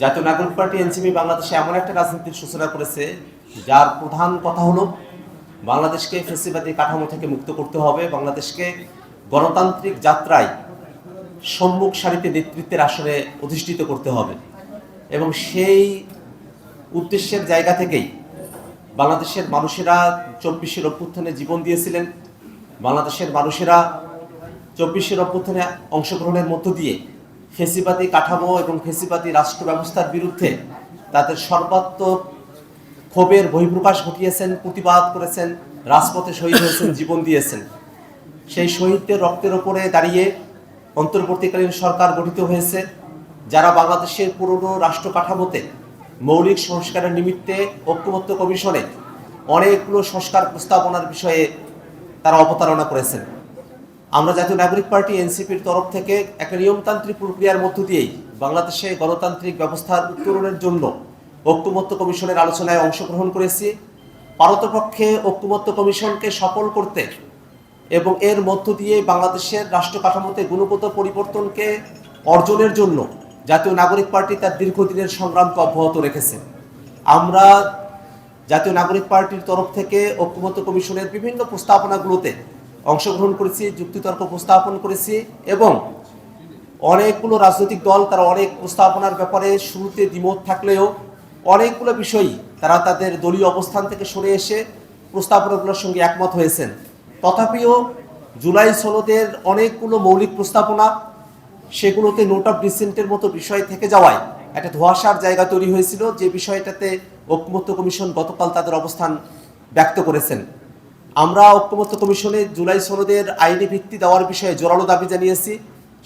জাতীয় নাগরিক party NCP বাংলাদেশে এমন একটা রাজনীতির সূচনা করেছে, যার প্রধান কথা হলো বাংলাদেশকে ফেসিবাদী কাঠামো থেকে মুক্ত করতে হবে, বাংলাদেশকে গণতান্ত্রিক যাত্রায় সম্মুখ সারিতে নেতৃত্বের আসনে অধিষ্ঠিত করতে হবে। এবং সেই উদ্দেশ্যের জায়গা থেকেই বাংলাদেশের মানুষেরা চব্বিশের অভ্যুত্থানে জীবন দিয়েছিলেন, বাংলাদেশের মানুষেরা চব্বিশের অভ্যুত্থানে অংশগ্রহণের মধ্য দিয়ে ফেসিবাদী কাঠামো এবং ফেসিবাদী রাষ্ট্র ব্যবস্থার বিরুদ্ধে তাদের সর্বাত্মক ক্ষোভের বহিঃপ্রকাশ ঘটিয়েছেন, প্রতিবাদ করেছেন, রাজপথে শহীদ হয়েছেন, জীবন দিয়েছেন। সেই শহীদদের রক্তের ওপরে দাঁড়িয়ে অন্তর্বর্তীকালীন সরকার গঠিত হয়েছে, যারা বাংলাদেশের পুরনো রাষ্ট্র কাঠামোতে মৌলিক সংস্কারের নিমিত্তে ঐক্যমত্য কমিশনে অনেকগুলো সংস্কার প্রস্তাবনার বিষয়ে তারা অবতারণা করেছেন। আমরা জাতীয় নাগরিক পার্টি এনসিপির তরফ থেকে একটা নিয়মতান্ত্রিক প্রক্রিয়ার মধ্য দিয়েই বাংলাদেশে গণতান্ত্রিক ব্যবস্থার উত্তরণের জন্য ঐক্যমত্য কমিশনের আলোচনায় অংশগ্রহণ করেছি। পারতপক্ষে ঐক্যমত্য কমিশনকে সফল করতে এবং এর মধ্য দিয়ে বাংলাদেশের রাষ্ট্র কাঠামোতে গুণগত পরিবর্তনকে অর্জনের জন্য জাতীয় নাগরিক পার্টি তার দীর্ঘদিনের সংগ্রামকে অব্যাহত রেখেছে। আমরা জাতীয় নাগরিক পার্টির তরফ থেকে ঐক্যমত্য কমিশনের বিভিন্ন প্রস্তাবনাগুলোতে অংশগ্রহণ করেছি, যুক্তিতর্ক উপস্থাপন করেছি এবং অনেকগুলো রাজনৈতিক দল তারা অনেক প্রস্তাবনার ব্যাপারে শুরুতে দ্বিমত থাকলেও অনেকগুলো বিষয়ই তারা তাদের দলীয় অবস্থান থেকে সরে এসে প্রস্তাবনাগুলোর সঙ্গে একমত হয়েছেন। তথাপিও জুলাই সনদের অনেকগুলো মৌলিক প্রস্তাবনা সেগুলোতে নোট অফ ডিসেন্টের মতো বিষয় থেকে যাওয়ায় একটা ধোয়াশার জায়গা তৈরি হয়েছিল, যে বিষয়টাতে ঐক্যমত্য কমিশন গতকাল তাদের অবস্থান ব্যক্ত করেছেন। আমরা ঐক্যমত্য কমিশনে জুলাই সনদের আইনি ভিত্তি দেওয়ার বিষয়ে জোরালো দাবি জানিয়েছি।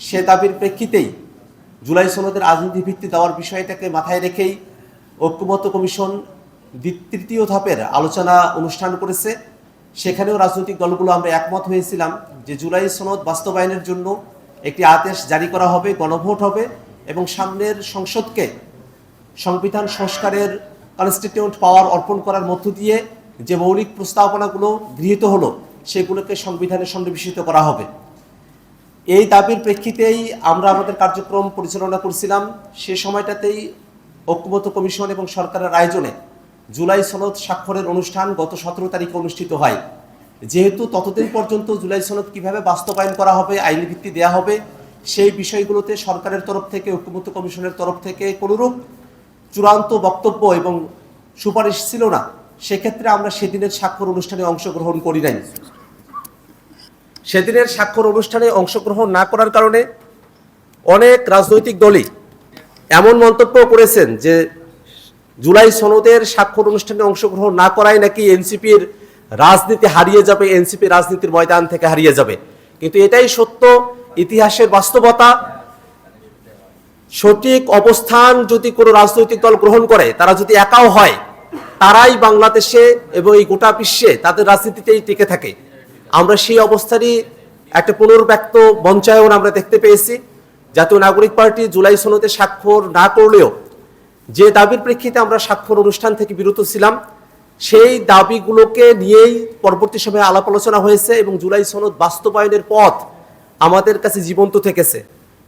সে দাবির প্রেক্ষিতেই জুলাই সনদের রাজনীতি ভিত্তি দেওয়ার বিষয়টাকে মাথায় রেখেই ঐক্যমত্য কমিশন তৃতীয় ধাপের আলোচনা অনুষ্ঠান করেছে। সেখানেও রাজনৈতিক দলগুলো আমরা একমত হয়েছিলাম যে জুলাই সনদ বাস্তবায়নের জন্য একটি আদেশ জারি করা হবে, গণভোট হবে এবং সামনের সংসদকে সংবিধান সংস্কারের কনস্টিটিউন্ট পাওয়ার অর্পণ করার মধ্য দিয়ে যে মৌলিক প্রস্তাবনাগুলো গৃহীত হলো, সেগুলোকে সংবিধানে সন্নিবেশিত করা হবে। এই দাবির প্রেক্ষিতেই আমরা আমাদের কার্যক্রম পরিচালনা করছিলাম। সে সময়টাতেই ঐক্যমত্য কমিশন এবং সরকারের আয়োজনে জুলাই সনদ স্বাক্ষরের অনুষ্ঠান গত সতেরো তারিখে অনুষ্ঠিত হয়। যেহেতু ততদিন পর্যন্ত জুলাই সনদ কীভাবে বাস্তবায়ন করা হবে, আইনি ভিত্তি দেওয়া হবে, সেই বিষয়গুলোতে সরকারের তরফ থেকে ঐক্যমত্য কমিশনের তরফ থেকে কোনোরূপ চূড়ান্ত বক্তব্য এবং সুপারিশ ছিল না। সেক্ষেত্রে আমরা সেদিনের স্বাক্ষর অনুষ্ঠানে অংশগ্রহণ করি নাই। সেদিনের স্বাক্ষর অনুষ্ঠানে অংশগ্রহণ না করার কারণে অনেক রাজনৈতিক দলই এমন মন্তব্য করেছেন যে জুলাই সনদের স্বাক্ষর অনুষ্ঠানে অংশগ্রহণ না করাই নাকি এনসিপির রাজনীতি হারিয়ে যাবে, এনসিপি রাজনীতির ময়দান থেকে হারিয়ে যাবে। কিন্তু এটাই সত্য, ইতিহাসের বাস্তবতা। সঠিক অবস্থান যদি কোনো রাজনৈতিক দল গ্রহণ করে, তারা যদি একাও হয় তারাই বাংলাদেশে এবং এই গোটা বিশ্বে তাদের রাজনীতিতেই টিকে থাকে। আমরা সেই অবস্থারই একটা পুনর্ব্যক্ত মঞ্চায়ন আমরা দেখতে পেয়েছি। জাতীয় নাগরিক পার্টি জুলাই সনদে স্বাক্ষর না করলেও যে দাবির প্রেক্ষিতে আমরা স্বাক্ষর অনুষ্ঠান থেকে বিরত ছিলাম, সেই দাবিগুলোকে নিয়েই পরবর্তী সময়ে আলাপ আলোচনা হয়েছে এবং জুলাই সনদ বাস্তবায়নের পথ আমাদের কাছে জীবন্ত থেকেছে।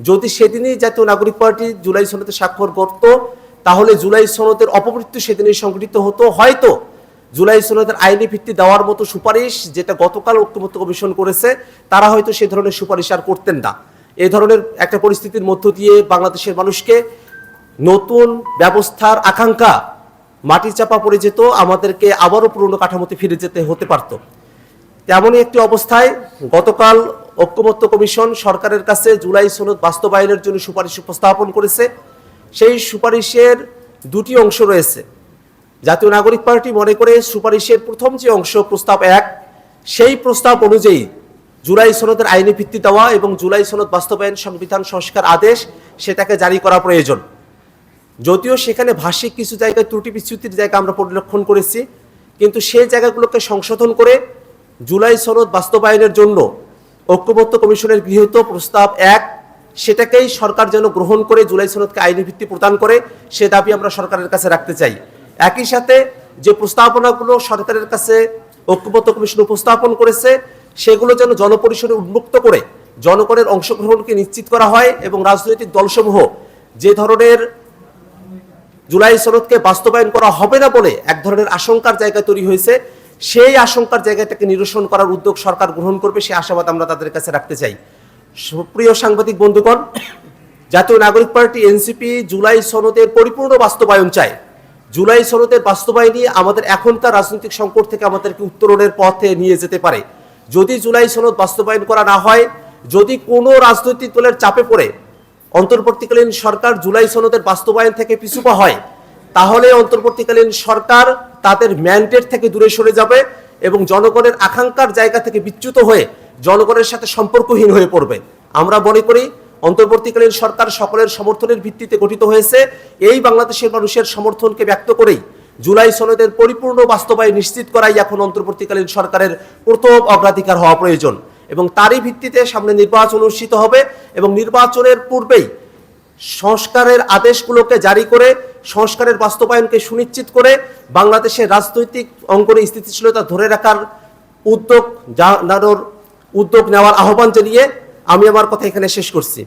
যদি সেদিনই জাতীয় নাগরিক পার্টি জুলাই সনদে স্বাক্ষর করত তাহলে জুলাই সনদের অপমৃত্যু সেদিনই সংঘটিত হতো। হয়তো জুলাই সনদের আইনি ভিত্তি দেওয়ার মতো সুপারিশ যেটা গতকাল ঐক্যমত্য কমিশন করেছে, তারা হয়তো সে ধরনের সুপারিশ আর করতেন না। এই ধরনের একটা পরিস্থিতির মধ্য দিয়ে বাংলাদেশের মানুষকে নতুন ব্যবস্থার আকাঙ্ক্ষা মাটি চাপা পড়ে যেত, আমাদেরকে আবারও পুরনো কাঠামোতে ফিরে যেতে হতে পারত। তেমনই একটি অবস্থায় গতকাল ঐক্যমত্য কমিশন সরকারের কাছে জুলাই সনদ বাস্তবায়নের জন্য সুপারিশ উপস্থাপন করেছে। সেই সুপারিশের দুটি অংশ রয়েছে। জাতীয় নাগরিক পার্টি মনে করে সুপারিশের প্রথম যে অংশ, প্রস্তাব এক, সেই প্রস্তাব অনুযায়ী জুলাই সনদের আইনি ভিত্তি দেওয়া এবং জুলাই সনদ বাস্তবায়ন সংবিধান সংস্কার আদেশ সেটাকে জারি করা প্রয়োজন। যদিও সেখানে ভাষিক কিছু জায়গায় ত্রুটি বিচ্যুতির জায়গা আমরা পরিলক্ষণ করেছি, কিন্তু সেই জায়গাগুলোকে সংশোধন করে জুলাই সনদ বাস্তবায়নের জন্য ঐক্যবদ্ধ কমিশনের গৃহীত প্রস্তাব এক সেটাকেই সরকার যেন গ্রহণ করে জুলাই সনদকে আইনি ভিত্তি প্রদান করে, সে দাবি আমরা সরকারের কাছে রাখতে চাই। একই সাথে যে প্রস্তাবনাগুলো সরকারের কাছে ঐক্যবদ্ধ কমিশন উপস্থাপন করেছে, সেগুলো যেন জনপরিসরে উন্মুক্ত করে জনগণের অংশগ্রহণকে নিশ্চিত করা হয় এবং রাজনৈতিক দলসমূহ যে ধরনের জুলাই সনদকে বাস্তবায়ন করা হবে না বলে এক ধরনের আশঙ্কার জায়গা তৈরি হয়েছে, সেই আশঙ্কার জায়গাটাকে নিরসন করার উদ্যোগ সরকার গ্রহণ করবে সেই আশাবাদ আমরা তাদের কাছে রাখতে চাই। সুপ্রিয় সাংবাদিক বন্ধুগণ, জাতীয় নাগরিক পার্টি এনসিপি জুলাই সনদের পরিপূর্ণ বাস্তবায়ন চায়। জুলাই সনদের বাস্তবায়নই আমাদের এখনকার রাজনৈতিক সংকট থেকে আমাদেরকে উত্তরণের পথে নিয়ে যেতে পারে। যদি জুলাই সনদ বাস্তবায়ন করা না হয়, যদি কোনো রাজনৈতিক দলের চাপে পড়ে, অন্তর্বর্তীকালীন সরকার জুলাই সনদের বাস্তবায়ন থেকে পিছুপা হয়, তাহলে অন্তর্বর্তীকালীন সরকার তাদের ম্যান্ডেট থেকে দূরে সরে যাবে এবং জনগণের আকাঙ্ক্ষার জায়গা থেকে বিচ্যুত হয়ে জনগণের সাথে সম্পর্কহীন হয়ে পড়বে। আমরা মনে করি, অন্তর্বর্তীকালীন সরকার সকলের সমর্থনের ভিত্তিতে গঠিত হয়েছে। এই বাংলাদেশের মানুষের সমর্থনকে ব্যক্ত করেই জুলাই সনদের পরিপূর্ণ বাস্তবায়ন নিশ্চিত করাই এখন অন্তর্বর্তীকালীন সরকারের প্রথম অগ্রাধিকার হওয়া প্রয়োজন এবং তারই ভিত্তিতে সামনে নির্বাচন অনুষ্ঠিত হবে এবং নির্বাচনের পূর্বেই সংস্কারের আদেশগুলোকে জারি করে, সংস্কারের বাস্তবায়নকে সুনিশ্চিত করে বাংলাদেশের রাজনৈতিক অঙ্গনে স্থিতিশীলতা ধরে রাখার উদ্যোগ জানানোর উদ্যোগ নেওয়ার আহ্বান জানিয়ে আমি আমার কথা এখানে শেষ করছি।